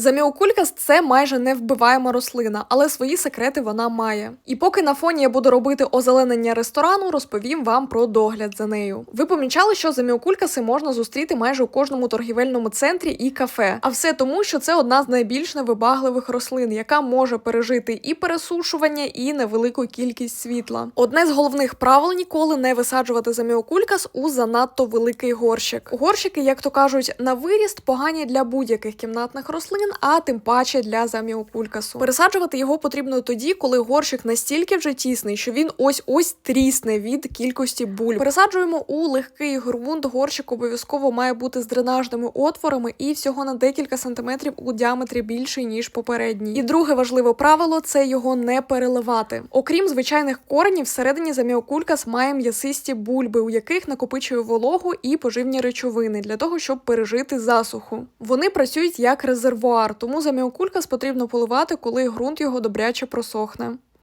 Заміокулькас це майже невбиваєма рослина, але свої секрети вона має. І поки на фоні я буду робити озеленення ресторану, розповім вам про догляд за нею. Ви помічали, що заміокулькаси можна зустріти майже у кожному торгівельному центрі і кафе. А все тому, що це одна з найбільш невибагливих рослин, яка може пережити і пересушування, і невелику кількість світла. Одне з головних правил ніколи не висаджувати заміокулькас у занадто великий горщик. Горщики, як то кажуть, на виріст погані для будь-яких кімнатних рослин, а тим паче для заміокулькасу. Пересаджувати його потрібно тоді, коли горщик настільки вже тісний, що він ось ось трісне від кількості бульб. Пересаджуємо у легкий ґрунт. Горщик обов'язково має бути з дренажними отворами і всього на декілька сантиметрів у діаметрі більший ніж попередній. І друге важливе правило це його не переливати. Окрім звичайних коренів, всередині заміокулькас має м'ясисті бульби, у яких накопичує вологу і поживні речовини для того, щоб пережити засуху. Вони працюють як тому заміокулькас потрібно поливати, коли ґрунт його добряче просохне.